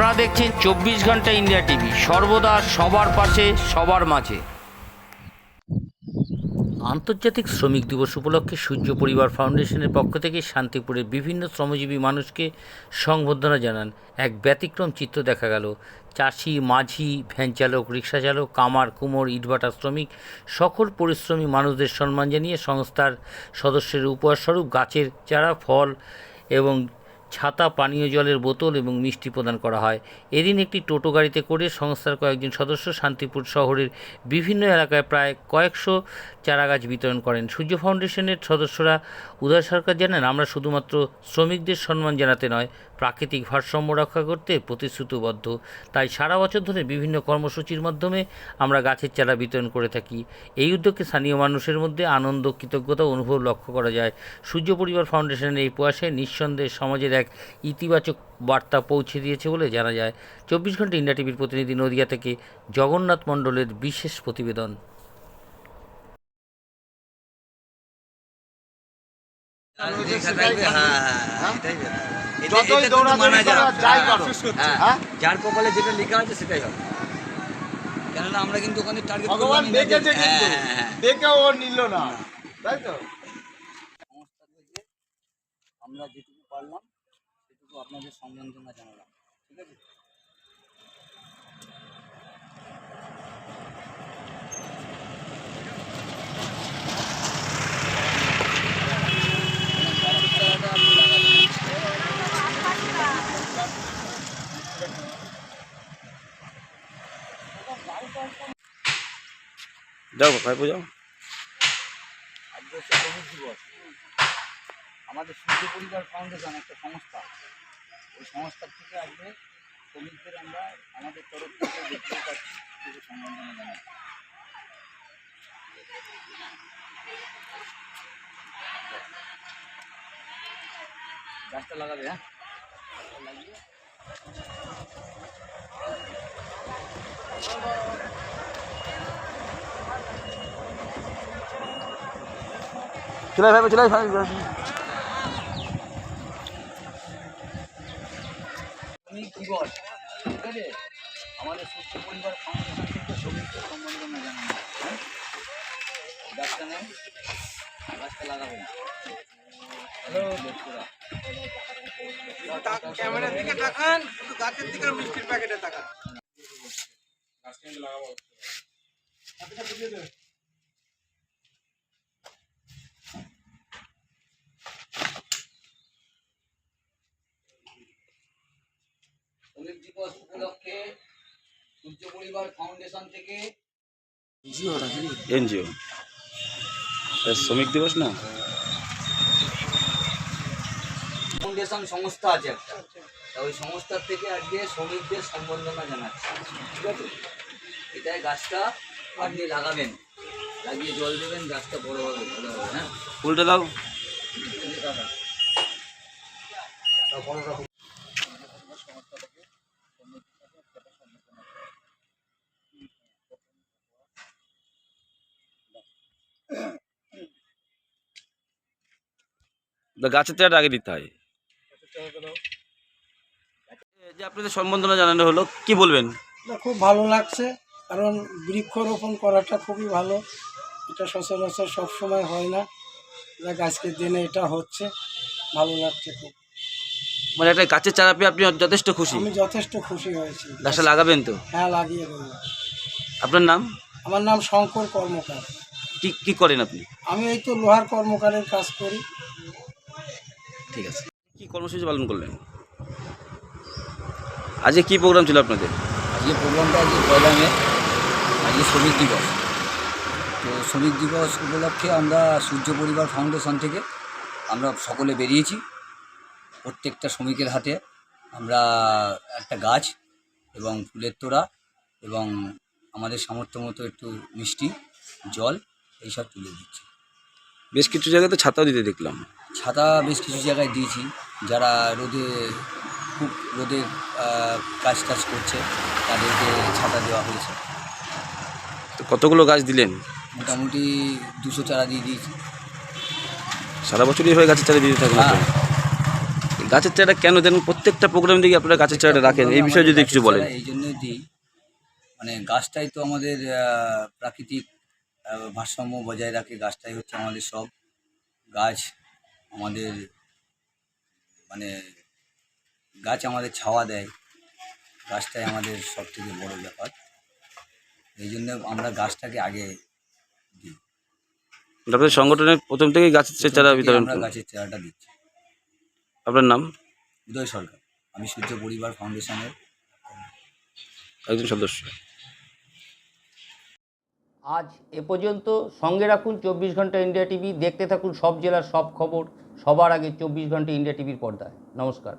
আপনারা দেখছেন চব্বিশ ঘণ্টা ইন্ডিয়া টিভি। সর্বদা সবার পাশে, সবার মাঝে। আন্তর্জাতিক শ্রমিক দিবস উপলক্ষে সূর্য পরিবার ফাউন্ডেশনের পক্ষ থেকে শান্তিপুরের বিভিন্ন শ্রমজীবী মানুষকে সংবর্ধনা জানান। এক ব্যতিক্রম চিত্র দেখা গেল। চাষি, মাঝি, ভ্যান চালক, রিক্সা চালক, কামার, কুমোর, ইটভাটা শ্রমিক, সকল পরিশ্রমী মানুষদের সম্মান জানিয়ে সংস্থার সদস্যের উপহারস্বরূপ গাছের চারা, ফল এবং ছাতা, পানীয় জলের বোতল এবং মিষ্টি প্রদান করা হয়। এদিন একটি টোটো গাড়িতে করে সংস্থার কয়েকজন সদস্য শান্তিপুর শহরের বিভিন্ন এলাকায় প্রায় কয়েকশো চারাগাছ বিতরণ করেন। সূর্য ফাউন্ডেশনের সদস্যরা, উদয় সরকার জানান, আমরা শুধুমাত্র শ্রমিকদের সম্মান জানাতে নয় প্রাকৃতিক ভারসাম্য রক্ষা করতে প্রতিশ্রুতিবদ্ধ। তাই সারা বছর ধরে বিভিন্ন কর্মসূচির মাধ্যমে আমরা গাছের চারা বিতরণ করে থাকি। এই উদ্যোগকে স্থানীয় মানুষের মধ্যে আনন্দ কৃতজ্ঞতা অনুভব লক্ষ্য করা যায়। সূর্য পরিবার ফাউন্ডেশনের এই প্রয়াসে নিঃসন্দেহে সমাজের এক ইতিবাচক বার্তা পৌঁছে দিয়েছে বলে জানা যায়। চব্বিশ ঘণ্টা ইন্ডিয়া টিভির প্রতিনিধি নদিয়া থেকে জগন্নাথ মণ্ডলের বিশেষ প্রতিবেদন। যেখানে থাকবে, হ্যাঁ, হ্যাঁ, এটাই যতই দৌড়াদৌড়ি করো, যাই হ্যাঁ, করো। হ্যাঁ, হ্যাঁ? যার কপালে যেটা লেখা আছে সেটাই হবে। কেননা আমরা কিন্তু ওখানে টার্গেট ভগবান দেখেছে কিন্তু। দেখে ও নিল না। তাই তো? আমরা যেটুকু পারলাম সেটুকু আপনাদের সম্বন্ধনা জানালাম। ঠিক আছে? যাও, ভাই যাও আমাদের সূর্য পরিবার ফাউন্ডেশন একটা সংস্থা। ওই সংস্থার থেকে আজকে শ্রমিকদের আমরা আমাদের তরফ থেকে দেখতেই পাচ্ছি কিছু সম্বর্ধনা জানাচ্ছি গাছটা লাগাবে হ্যাঁ? লাগিয়ে চলে ভাই চলে ভাই শ্রমিক দিবস ঠিক আছে? আমাদের সুস্থ পরিবার ফাউন্ডেশন থেকে জানানো হ্যাঁ? গাছটা নেন গাছটা লাগাবেন হ্যালো ক্যামেরার দিকে তাকান শুধু গাছের দিকে আর মিষ্টির প্যাকেটে তাকান। শ্রমিক দিবস উপলক্ষে সূর্য পরিবার ফাউন্ডেশন থেকে এনজিও। শ্রমিক দিবস না? ফাউন্ডেশন সংস্থা আছে একটা। তা ওই সংস্থার থেকে আজকে শ্রমিকদের সম্বর্ধনা জানাচ্ছে ঠিক আছে? এটাই গাছটা আপনি লাগাবেন লাগিয়ে জল দেবেন গাছটা বড় হবে ভালো হবে হ্যাঁ? ফুলটা দাও গাছের চারাটা আগে দিতে হয় এই যে আপনাদের সম্বর্ধনা জানানো হলো কি বলবেন? খুব ভালো লাগছে কারণ বৃক্ষরোপণ করাটা খুবই ভালো। এটা সচরাচর সবসময় হয় না। আজকের দিনে এটা হচ্ছে ভালো লাগছে খুব। মানে একটা গাছের চারা পেয়ে আপনি যথেষ্ট খুশি? আমি যথেষ্ট খুশি হয়েছি। গাছটা লাগাবেন তো? হ্যাঁ লাগিয়ে দেবো। আপনার নাম? আমার নাম শঙ্কর কর্মকার। কি কি করেন আপনি? আমি এই তো লোহার কর্মকারের কাজ করি। ঠিক আছে। কি কর্মসূচি পালন করলেন? আজকে কি প্রোগ্রাম ছিল আপনাদের? আজকে প্রোগ্রামটা আজকে পয়লা মে আজকে শ্রমিক দিবস। তো শ্রমিক দিবস উপলক্ষে আমরা সূর্য পরিবার ফাউন্ডেশন থেকে আমরা সকলে বেরিয়েছি। প্রত্যেকটা শ্রমিকের হাতে আমরা একটা গাছ এবং ফুলের তোড়া এবং আমাদের সামর্থ্য মতো একটু মিষ্টি জল এইসব তুলে দিচ্ছি। বেশ কিছু জায়গাতে ছাতাও দিতে দেখলাম। ছাতা বেশ কিছু জায়গায় দিয়েছি। যারা রোদে খুব রোদে আহ, কাজ টাজ করছে তাদেরকে ছাতা দেওয়া হয়েছে। তো কতগুলো গাছ দিলেন? মোটামুটি দুশো চারা দিয়ে দিয়েছি। সারা বছরই হয়ে গাছের চারা দিতে থাকেন হ্যাঁ। গাছের চারা কেন দেন? প্রত্যেকটা প্রোগ্রাম দিকে আপনারা গাছের চারাটা রাখেন। এই বিষয়ে যদি কিছু বলেন। এই জন্যই দিই। মানে গাছটাই তো আমাদের প্রাকৃতিক ভারসাম্য বজায় রাখে। গাছটাই হচ্ছে আমাদের সব। গাছ আমাদের মানে গাছ আমাদের ছাওয়া দেয়। গাছটাই আমাদের সব থেকে বড় ব্যাপার। এই জন্য আমরা গাছটাকে আগে দিই। আপনাদের সংগঠনের প্রথম থেকেই গাছের চারা বিতরণ আমরা গাছের চারাটা দিচ্ছি। আপনার নাম? উদয় সরকার। আমি সূর্য পরিবার ফাউন্ডেশনের একজন সদস্য। আজ এ পর্যন্ত সঙ্গে রাখুন চব্বিশ ঘণ্টা ইন্ডিয়া টিভি। দেখতে থাকুন সব জেলার সব খবর। সবার আগে চব্বিশ ঘণ্টা ইন্ডিয়া টিভির পর্দায়। নমস্কার।